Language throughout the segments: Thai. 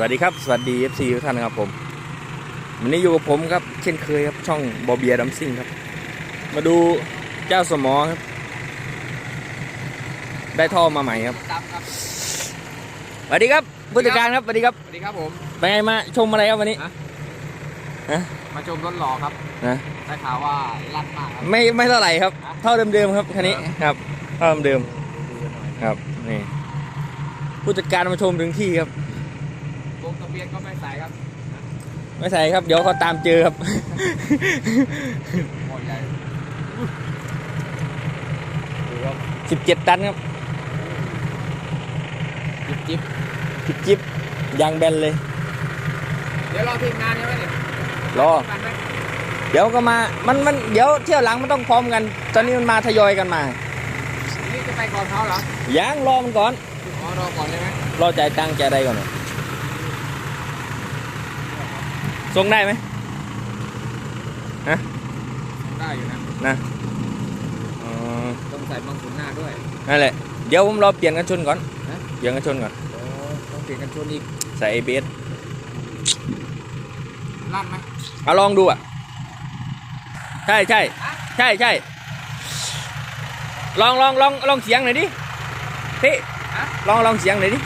สวัสดีครับ สวัสดี FC ทุกท่านครับผมวันนี้อยู่กับผมครับ เช่นเคยครับช่องบอเบียดัมซิ่งครับ มาดูเจ้าสมอครับ ได้ท่อมาใหม่ครับดำครับสวัสดีครับผู้จัดการครับสวัสดีครับสวัสดีครับผมเป็นไงมาชมอะไรครับวันนี้มาชมรถหล่อครับ นะได้ข่าวว่าลั่นมากครับ ไม่ไม่เท่าไหร่ครับเท่าเดิมๆครับคันนี้ครับเท่าเดิมๆครับนี่ผู้จัดการมาชมถึงที่ครับวงทะเบียนก็ไม่ใส่ครับไม่ใส่ครับ เดี๋ยวเขาตามเจอครับ หมดใหญ่17ตันครับจิบจิบจิบจิบยางแบนเลย เดี๋ยวรอทีมงานใช่ไหมเนี่ยรอกันไหมเดี๋ยวก็มา มันมันเดี๋ยวเที่ยวหลังมันต้องพร้อมกัน ตอนนี้มันมาทยอยกันมานี่จะไปก่อนเขาเหรอยังรอมันก่อนอ๋อรอก่อนใช่ไหมรอจ่ายตังค์จ่ายอะไรก่อนหน่อ ยส่งได้ไหมได้อยู่นะนะอ๋อต้องใส่บังสุนหน้าด้วย นั่นแหละ เดี๋ยวผมรอเปลี่ยนกันชนก่อน ฮะ เปลี่ยนกันชนก่อน โอ้ต้องเปลี่ยนกันชนอีกใส่ ABS ลั่นไหมเอาลองดูอะ ใช่ใช่ใช่ใช่ลองลองลองลองเสียงหน่อยดิพี่ฮะลองลองเสียงหน่อยดิ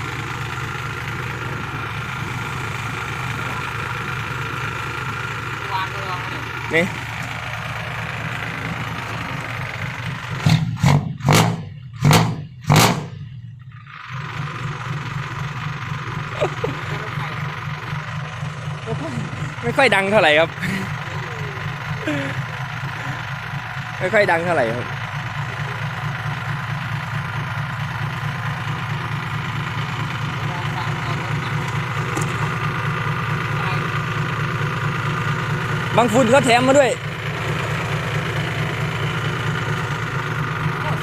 วางก็ลอง นี่ไม่ค่อยดังเท่าไหร่ครับ ไม่ค่อยดังเท่าไหร่ครับ บางฝุ่นเขาแถมมาด้วย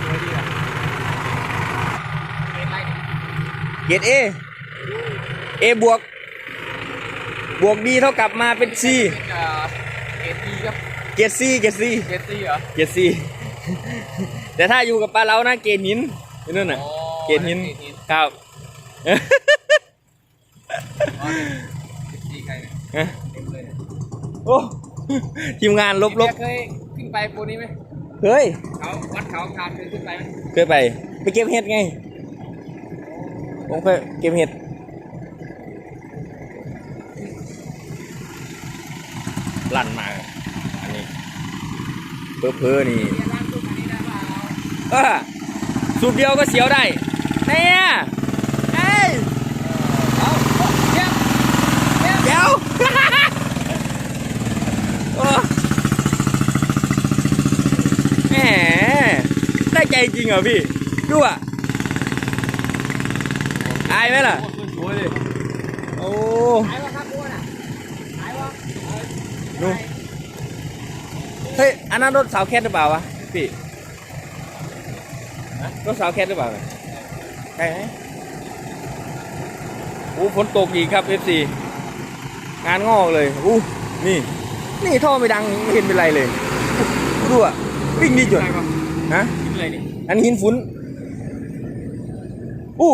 สวยดีอะเป็นไรเนี่ยเกรด A A บวก บวก B เท่ากับมาเป็น C เป็นเอ่อเกรดดีครับเกรด C เกรด C เกรดซีเหรอเกรด C แต่ถ้าอยู่กับปลาเรานะเกรดหินนี่นู่นน่ะอ๋อเกรดหินเกรดหินครับอ๋อเกรดซีใครเนี่ยฮะเต็มเลยเนี่ยโอ้ ทีมงานลบลบเคยขึ้นไปปูนี้ไหมเฮ้ยเขาวัดเขาคานเคยขึ้นไปไหมเคยไป ไปเก็บเห็ดไงผมเคยเก็บเห็ดลั่นมาอันนี้เพอเพอๆนี่เรียนร้านตู้คันนี้ได้เปล่าเออสูบเดียวก็เสียวได้เนี่ยเอ้ย เอาเยี่ยมเยี่ยม เดี๋ยว โอ้แหมได้ใจจริงเหรอพี่ดูอะอายไหมล่ะโอ้สวยๆเลยโอ้ขายวะครับอ้วนอะขายวะนู่นเฮ้ยอันนั้นรถสาวแคทหรือเปล่าวะพี่รถสาวแคทหรือเปล่าเนี่ยใช่ไหมโอ้ฝนตกอีกครับ FC งานงอกเลยอู้นี่ นี่ท่อไม่ดังไม่เห็นเป็นไรเลยดูอะวิ่งดีจุดอะไรวะฮะกินอะไรนี่ อันหินฝุ่นอู้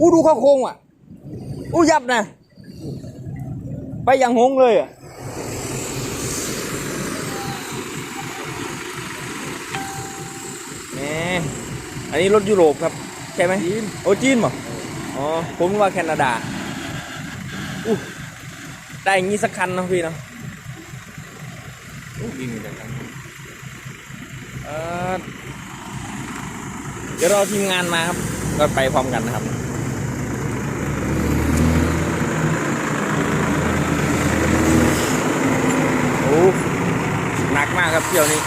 อู้ดูเข้าโค้งอะ อู้ยับนะ ไปอย่างหงเลยอะแหมอันนี้รถยุโรปครับ ใช่ไหมจีนโอ้จีนเหรออ๋อ ผมว่าแคนาดา อู้ได้อย่างนี้สักคันเนอะพี่เนาะยิงอยู่จากทางนู้นเอ่อ เดี๋ยวรอทีมงานมาครับ ก็ไปพร้อมกันนะครับโอ้หนักมากครับเที่ยวนี้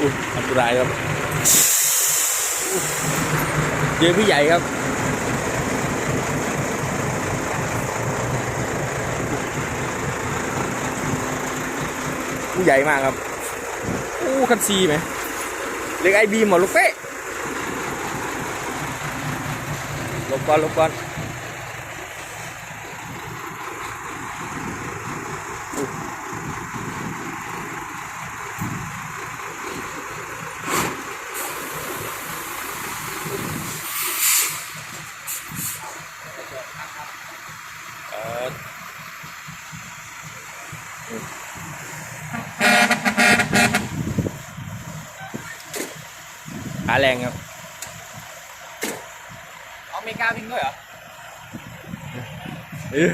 อุ้ยอันตรายครับอุ๊ยเจอพี่ใหญ่ครับ ผู้ใหญ่มากครับอู้คันซีไหมเล็กไอบีหมดลูกเป๊ะลบก่อนลบก่อน ขา แรงครับเอาเมกาวิ่งด้วยเหรอเออ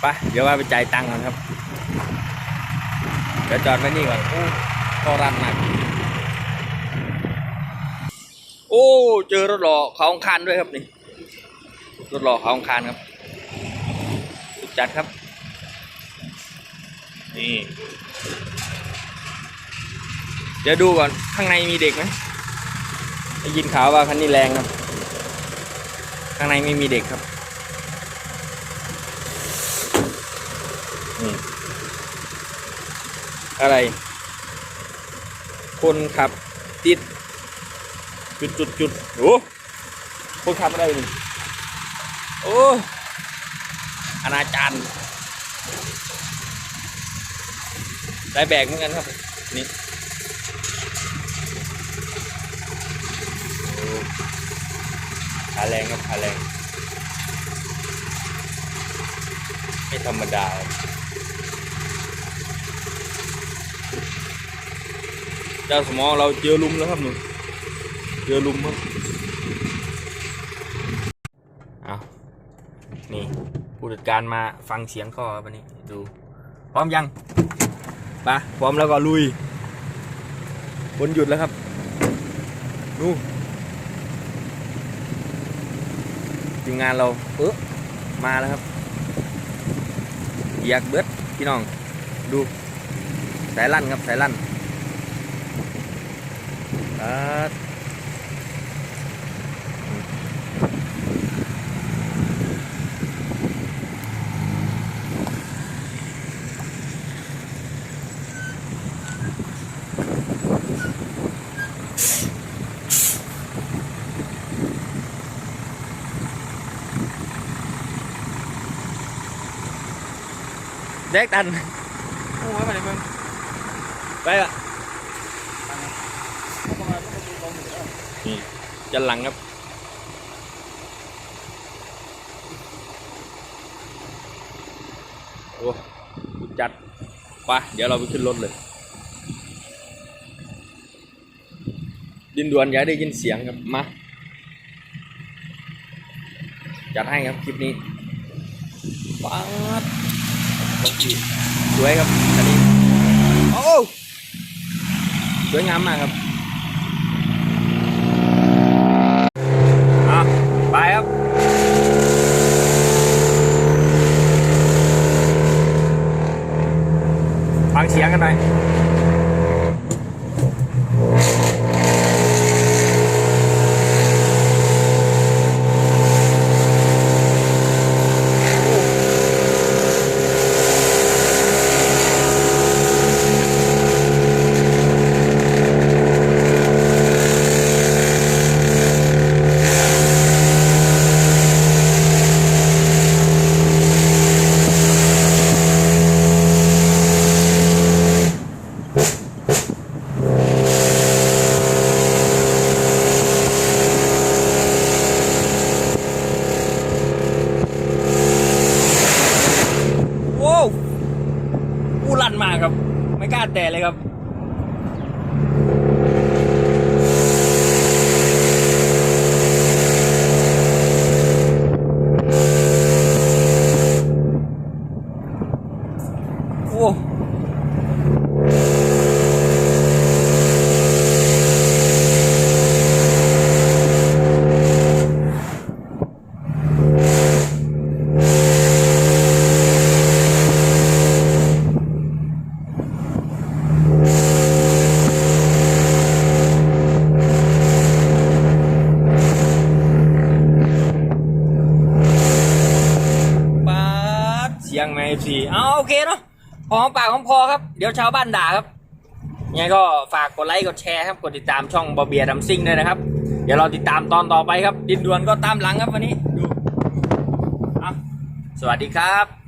ไปเดี๋ยวว่าไปจ่ายตังค์ก่อนครับ เดี๋ยวจอดไว้นี่ก่อนโอ้ก็รันมากโอ้เจอรถหล่อเขาองคารด้วยครับนี่รถหล่อเขาองคารครับสุดจัดครับ นี่ เดี๋ยวดูก่อน ข้างในมีเด็กไหมได้ยินข่าวว่าคันนี้แรงครับ ข้างในไม่มีเด็กครับนี่อะไร คนขับติด จุดจุดจุดโอ้คนขับอะไรนี่โอ้อนาจารได้แบกเหมือนกันครับ นี่โอ้ ขาแรงครับขาแรง ไม่ธรรมดาเจ้าสมองเราเจอลุมแล้วครับหนูเจอลุมครับเอานี่ผู้จัดการมาฟังเสียงข้อครับวันนี้ดู พร้อมยังปะพร้อมแล้วก็ลุยบนหยุดแล้วครับนู่น ทีมงานเราเออมาแล้วครับอยากเบิดพี่น้อง ดู สายลั่นครับ สายลั่นครับ แดกตันโอ้ยไปไหนมึงไปละนี่จะหลังครับโอ้จัดไปเดี๋ยวเราไปขึ้นรถเลย ดินดวนอย่าได้ยินเสียงครับมาจัดให้ครับคลิปนี้ป๊า โอเคสวยครับอันนี้โอ้สวยงามมากครับอะไปครับ ฟังเสียงกันหน่อย โว้วอู้ลั่นมากครับ ไม่กล้าแตะเลยครับ โอ้ปาดเสียงไหมพี่อาโอเคเนาะพอหอมปากหอมคอครับ เดี๋ยวชาวบ้านด่าครับยังไงก็ฝากกดไลค์กดแชร์ครับ กดติดตามช่องบอเบียดัมซิงด้วยนะครับ เดี๋ยวเราติดตามตอนต่อไปครับ ดินดวนก็ตามหลังครับวันนี้ดูสวัสดีครับ